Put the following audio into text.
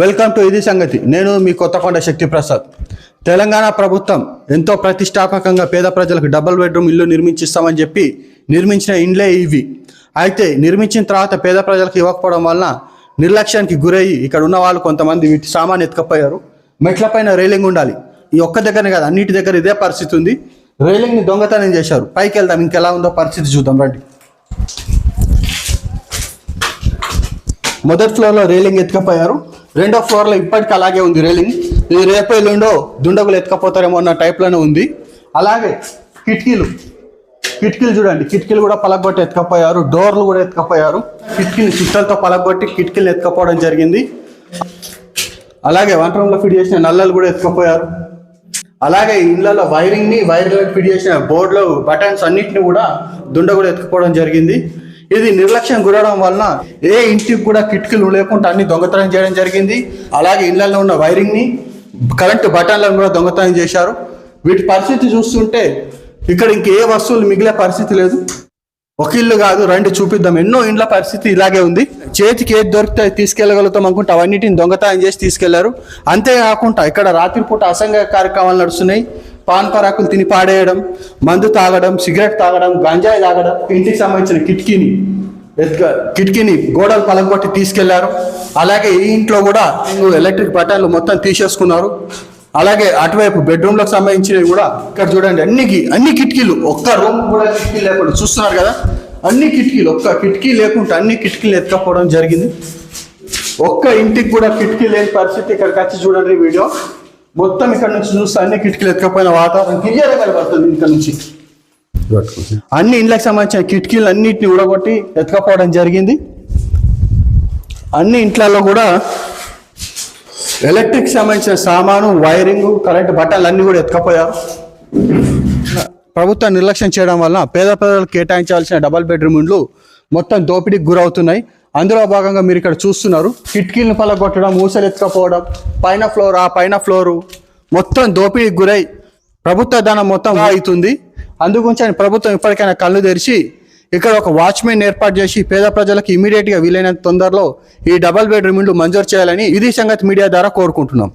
Welcome to ఇది సంగతి. నేను మీ కొత్తకొండ శక్తి ప్రసాద్ తెలంగాణ ప్రభుత్వం ఎంతో ప్రతిష్టాత్మకంగా పేద ప్రజలకు డబుల్ బెడ్రూమ్ ఇల్లు నిర్మించిస్తామని చెప్పి నిర్మించిన ఇండ్లే ఇవి. అయితే నిర్మించిన తర్వాత పేద ప్రజలకు ఇవ్వకపోవడం వలన నిర్లక్ష్యానికి గురయ్యి ఇక్కడ ఉన్న వాళ్ళు కొంతమంది వీటి సామాన్ ఎత్తుకపోయారు. మెట్ల పైన రైలింగ్ ఉండాలి. ఈ ఒక్క దగ్గరనే కాదు అన్నిటి దగ్గర ఇదే పరిస్థితి ఉంది. రైలింగ్ని దొంగతనం చేశారు. పైకి వెళ్దాం ఇంకెలా ఉందో పరిస్థితి చూద్దాం రండి. మొదటి ఫ్లోర్లో రైలింగ్ ఎత్తుకపోయారు. రెండో ఫ్లోర్లో ఇప్పటికీ అలాగే ఉంది రేలింగ్ ఇది రేపు ఎల్లుండో దుండగులు ఎత్తుకపోతారేమో అన్న టైప్లోనే ఉంది. అలాగే కిటికీలు. కిటికీలు చూడండి. కిటికీలు కూడా పలగొట్టి ఎత్తుకపోయారు. డోర్లు కూడా ఎత్తుకపోయారు. కిటికీలు చుట్టాలతో పలగొట్టి కిటికీలు ఎత్తుకపోవడం జరిగింది. అలాగే వంట రూమ్లో ఫిట్ చేసిన నల్లలు కూడా ఎత్తుకపోయారు. అలాగే ఇళ్ళలో వైరింగ్ని వైర్లకు ఫిట్ చేసిన బోర్డులో బటన్స్ అన్నిటిని కూడా దుండగులు ఎత్తుకపోవడం ఎత్తుకుపోవడం జరిగింది. ఇది నిర్లక్ష్యం గురవడం వలన ఏ ఇంటికి కూడా కిటికీలు లేకుండా అన్ని దొంగతనం చేయడం జరిగింది. అలాగే ఇళ్ళలో ఉన్న వైరింగ్ని కరెంటు బటన్లను కూడా దొంగతనం చేశారు. వీటి పరిస్థితి చూస్తుంటే ఇక్కడ ఇంకే వస్తువులు మిగిలే పరిస్థితి లేదు. ఒక ఇల్లు కాదు రండి చూపిద్దాం. ఎన్నో ఇండ్ల పరిస్థితి ఇలాగే ఉంది. చేతికి ఏది దొరికితే అది తీసుకెళ్ళగలుగుతాం అనుకుంటే అవన్నిటిని దొంగతనం చేసి తీసుకెళ్ళారు. అంతేకాకుండా ఇక్కడ రాత్రిపూట అసంఘ కార్యక్రమాలు నడుస్తున్నాయి. పాన్ పరాకులు తిని పాడేయడం మందు తాగడం సిగరెట్ తాగడం గంజాయి తాగడం ఇంటికి సంబంధించిన కిటికీని కిటికీని గోడలు పలగొట్టి తీసుకెళ్ళారు. అలాగే ఈ ఇంట్లో కూడా ఎలక్ట్రిక్ బటన్లు మొత్తం తీసేసుకున్నారు. అలాగే అటువైపు బెడ్రూమ్లకు సంబంధించినవి కూడా ఇక్కడ చూడండి అన్ని అన్ని కిటికీలు ఒక్క రూమ్ కూడా కిటికీ లేకుండా చూస్తున్నారు కదా? అన్ని కిటికీలు ఒక్క కిటికీ లేకుండా అన్ని కిటికీలు ఎత్తుకపోవడం జరిగింది. ఒక్క ఇంటికి కూడా కిటికీ లేని పరిస్థితి ఇక్కడికి వచ్చి చూడండి వీడియో. మొత్తం ఇక్కడ నుంచి చూస్తే అన్ని కిటికీలు ఎత్తుకపోయిన వాతావరణం క్లియర్ కనబడుతుంది ఇక్కడ నుంచి. అన్ని ఇండ్లకు సంబంధించిన కిటికీలు అన్నిటిని ఊడగొట్టి ఎత్తుకపోవడం జరిగింది. అన్ని ఇంట్లలో కూడా ఎలక్ట్రిక్ సంబంధించిన సామాను వైరింగ్ కరెంట్ బట్టలు అన్ని కూడా ఎత్తుకపోయారు. ప్రభుత్వం నిర్లక్ష్యం చేయడం వలన పేద ప్రజలకు కేటాయించాల్సిన డబల్ బెడ్రూమ్ ఇండ్లు మొత్తం దోపిడీకి గురవుతున్నాయి. అందులో భాగంగా మీరు ఇక్కడ చూస్తున్నారు కిటికీలను పలగొట్టడం ఊసలు ఎత్తుకపోవడం పైన ఫ్లోర్ ఆ పైన ఫ్లోరు మొత్తం దోపిడీకి గురై ప్రభుత్వ ధనం మొత్తం అవుతుంది అందుగురించి ప్రభుత్వం ఇప్పటికైనా కళ్ళు తెరిచి ఇక్కడ ఒక వాచ్మెన్ ఏర్పాటు చేసి పేద ప్రజలకు ఇమీడియట్గా వీలైనంత తొందరలో ఈ డబల్ బెడ్రూమ్ ఇండ్లు మంజూరు చేయాలని ఇది సంగతి మీడియా ద్వారా కోరుకుంటున్నాం.